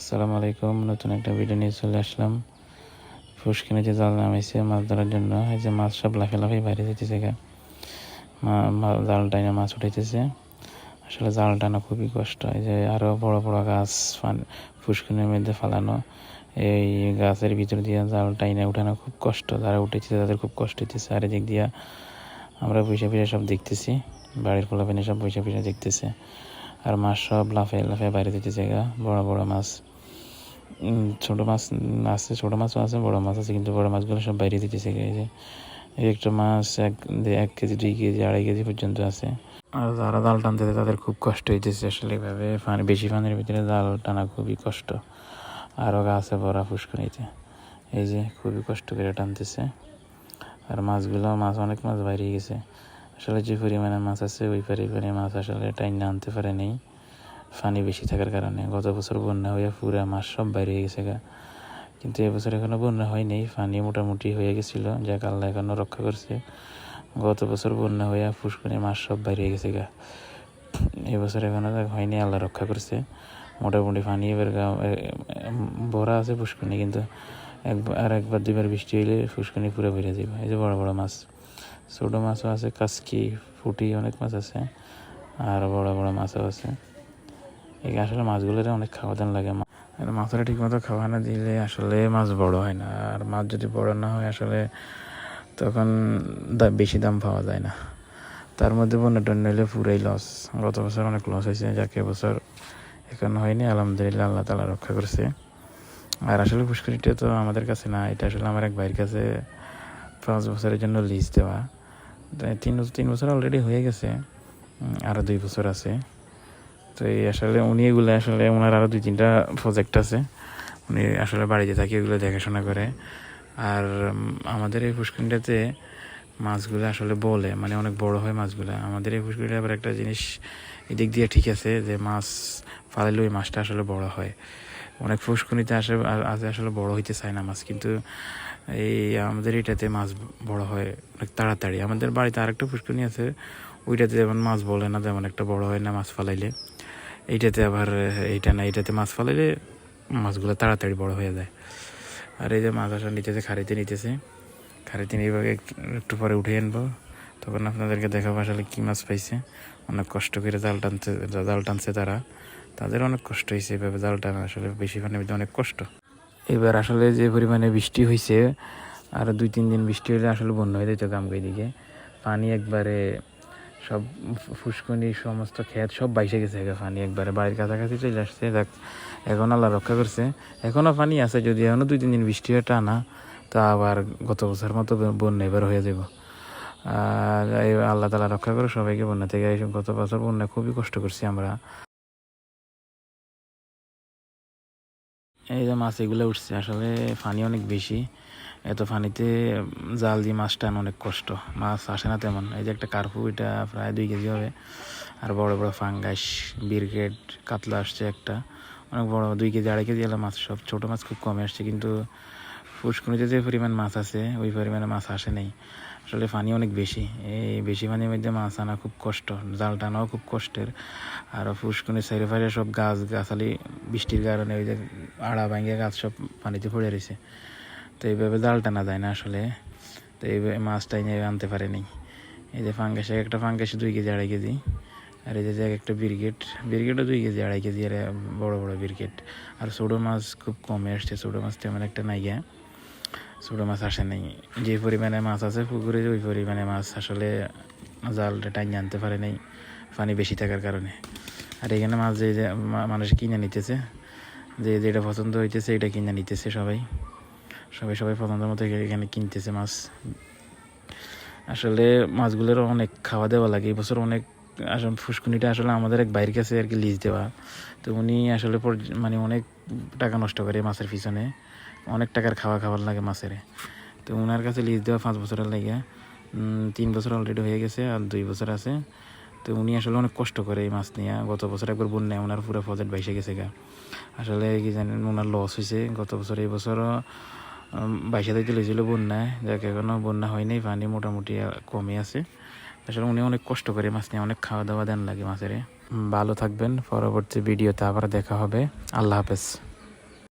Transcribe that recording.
আসসালামু আলাইকুম, নতুন একটা ভিডিও নিয়ে চলে আসলাম। ফুসকিনে যে জাল নামাইছে, মাছ ধরার জন্য। এই যে মাছ সব লাফে লাফে বাইরে যেতেছে গা। জাল টাইনে মাছ উঠাইতেছে। আসলে জাল টানা খুবই কষ্ট। এই যে আরও বড় বড় গাছ ফুসকিনের মধ্যে ফালানো। এই গাছের ভিতর দিয়ে জাল টাইনে উঠানো খুব কষ্ট। যারা উঠেছে তাদের খুব কষ্ট হইতেছে। আর এদিক দিয়া আমরা বসে বসে সব দেখতেছি। বাড়ির পোলাপানি সব বসে বসে দেখতেছে। আর মাছ সব লাফে লাফে বাইরে যেতেছে গা বড় বড় মাছ। ছোট মাছ আছে, ছোট মাছও আছে, বড় মাছ আছে, কিন্তু বড় মাছগুলো সব বাইরে দিতেছে এই যে। একটা মাছ এক এক কেজি, দুই কেজি, আড়াই কেজি পর্যন্ত আছে। আর যারা জাল টানতেছে তাদের খুব কষ্ট হইতেছে আসলে এভাবে পানি বেশি পানির ভিতরে জাল টানা খুবই কষ্ট। আরও গাছে ভরা ফুসকুনিতে এই যে খুবই কষ্ট করে টানতেছে। আর মাছগুলো, মাছ, অনেক মাছ বাইরে গেছে। আসলে যে পরিমাণে মাছ আছে, ওই পরিমাণে মাছ আসলে টাইনে আনতে পারে নেই। পানি বেশি থাকার কারণে। গত বছর বন্যা হয়ে পুরা মাছ সব বাইরে হয়ে গেছে গা। কিন্তু এবছর এখনও বন্যা হয়নি পানি মোটামুটি হয়ে গেছিল। যাক, আল্লাহ এখনও রক্ষা করছে। গত বছর বন্যা হয়ে পুষ্করণী মাছ সব বাইরে গেছে গা। এবছর এখনও দেখ হয়নি, আল্লাহ রক্ষা করছে। মোটামুটি পানি এবার গা- ভরা আছে পুষ্করণী, কিন্তু একবার আর একবার দুইবার বৃষ্টি হইলে পুষ্করণী পুরো বেড়ে যাবে এই যে বড় বড় মাছ। ছোটো মাছও আছে কাসকি ফুটি অনেক মাছ আছে আর বড় বড় মাছও আছে। এই আসলে মাছগুলোর অনেক খাওয়া দাওয়া লাগে আর মাছরা ঠিক মতো খাওয়া না দিলে আসলে মাছ বড় হয় না। আর মাছ যদি বড় না হয় আসলে তখন বেশি দাম পাওয়া যায় না। তার মধ্যে বন্যা টন্য হলে পুরাই লস গত বছর অনেক লস হয়েছে, যাকে বছর এখন হয়নি, আলহামদুলিল্লাহ আল্লাহ তালা রক্ষা করছে। আর আসলে পুষ্করিটা তো আমাদের কাছে না, এটা আসলে আমার এক ভাইয়ের কাছে পাঁচ বছরের জন্য লিজ দেওয়া। তিন বছর তিন বছর অলরেডি হয়ে গেছে। উম, আরও দুই বছর আছে। তো এই আসলে উনি এগুলো আসলে ওনার আরও দুই তিনটা প্রজেক্ট আছে। উনি আসলে বাড়িতে থাকি এগুলো দেখাশোনা করে। আর আমাদের এই পুষ্করিটাতে মাছগুলো আসলে বলে মানে অনেক বড় হয় মাছগুলো। আমাদের এই পুষ্করিটা আবার একটা জিনিস এদিক দিয়ে ঠিক আছে যে মাছ ফালাইলে ওই মাছটা আসলে বড় হয়। অনেক ফুসকুনিতে আসে আসলে বড় হইতে চায় না মাছ কিন্তু এই আমাদের এটাতে মাছ বড় হয় অনেক তাড়াতাড়ি। আমাদের বাড়িতে আরেকটা পুষ্করণী আছে, ওইটাতে যেমন মাছ বলে না, তেমন একটা বড় হয় না মাছ ফালাইলে। এইটাতে আবার এইটা না, এইটাতে মাছ ফালাইলে মাছগুলো তাড়াতাড়ি বড় হয়ে যায়। আর এই যে মাছ আসা নিতেছে, খাড়িতে নিতেছে। খাড়িতে নিয়ে একটু পরে উঠে আনব। তখন আপনাদেরকে দেখাবো আসলে কী মাছ পাইছে। অনেক কষ্ট করে জাল টানতে জাল টানছে তারা। তাদের অনেক কষ্ট হয়েছে, এভাবে জাল টানা আসলে বেশি মানে অনেক কষ্ট। এবার আসলে যে পরিমাণে বৃষ্টি হয়েছে আর দুই, তিন দিন বৃষ্টি হলে আসলে বন্যা হয়ে যেত গামগাই দিকে। পানি একবারে সব ফুসকুনি সমস্ত খেত সব বাইসে গেছে পানি একবারে। বাড়ির কাছাকাছি চলে আসছে, দেখ, এখন আল্লাহ রক্ষা করছে। এখনও পানি আছে, যদি এখনও দুই, তিন দিন বৃষ্টি হয় টানা, তা আবার গত বছর মতো বন্যা এবার হয়ে যাব আর এই আল্লাহ তালা রক্ষা করে সবাইকে বন্যা থেকে। গত বছর বন্যা খুবই কষ্ট করছি আমরা। এই যে মাছ এগুলো উঠছে, আসলে পানি অনেক বেশি। এত ফানিতে জাল দিয়ে মাছ টান অনেক কষ্ট। মাছ আসে না তেমন। এই যে একটা কার্পু, এটা প্রায় দুই কেজি হবে। আর বড় বড় ফাঙ্গাস বিরগেট কাতলা আসছে একটা। অনেক বড়, দুই কেজি, আড়াই কেজি এলা মাছ সব, ছোটো মাছ খুব কমে আসছে। কিন্তু ফুসকুনিতে যে পরিমাণ মাছ আছে, ওই পরিমাণে মাছ আসে নেই। আসলে পানি অনেক বেশি। এই বেশি পানির মধ্যে মাছ আনা খুব কষ্ট, জাল টানাও খুব কষ্টের। আর ফুসকুনি সাইডে ফাইডে সব গাছ, গাছালি, বৃষ্টির কারণে ওই যে আড়া ভাঙিয়ে গাছ সব পানিতে পড়ে রয়েছে। তো এইভাবে জাল টানা যায় না আসলে। তো এইভাবে মাছটা এনে আনতে পারেনি। এই যে ফাঙ্গাসে, একটা ফাঙ্গাসে দুই কেজি, আড়াই কেজি। আর এই যে একটা বিরগেট, বিরগেটও দুই কেজি, আড়াই কেজি আর বড় বড় বিরগেট। আর ছোটো মাছ খুব কমে আসছে, ছোটো মাছ তেমন একটা নাই গিয়া। ছোটো মাছ আসে নাই। যে পরিমাণে মাছ আছে পুকুরে, ওই পরিমাণে মাছ আসলে জালটা টাইনে আনতে পারে নাই, পানি বেশি থাকার কারণে। আর এখানে মাছ যে মানুষ কিনে নিতেছে, যে যেটা পছন্দ হইতেছে এটা কিনে নিতেছে সবাই। সবাই সবাই পছন্দ মতো এখানে- কিনতেছে মাছ। আসলে মাছগুলোর অনেক খাওয়া দেওয়া লাগে। এবছর অনেক, আসলে ফুসকুনিটা আসলে আমাদের এক বাইরের কাছে আর কি লিজ দেওয়া। তো উনি আসলে মানে অনেক টাকা নষ্ট করে মাছের পিছনে। অনেক টাকার খাওয়া খাবার লাগে মাছের। তো ওনার কাছে লিজ দেওয়া পাঁচ বছরের লাগে তিন বছর অলরেডি হয়ে গেছে আর দুই বছর আছে। তো উনি আসলে অনেক কষ্ট করে এই মাছ নিয়ে। গত বছর একবার বন্যায় ওনার পুরো প্রজেক্ট বাইসে গেছে গা। আসলে কি জানেন ওনার লস হয়েছে গত বছর, এই বছরও বাইশে দিতে লইছিল বন্যায় যাকে, এখনও বন্যা হয়নি পানি মোটামুটি কমে আছে। আসলে উনি অনেক কষ্ট করে মাছ নিয়ে অনেক খাওয়া দাওয়া দেন লাগে মাছের। ভালো থাকবেন, পরবর্তী ভিডিওতে আবার দেখা হবে। আল্লাহ হাফেজ।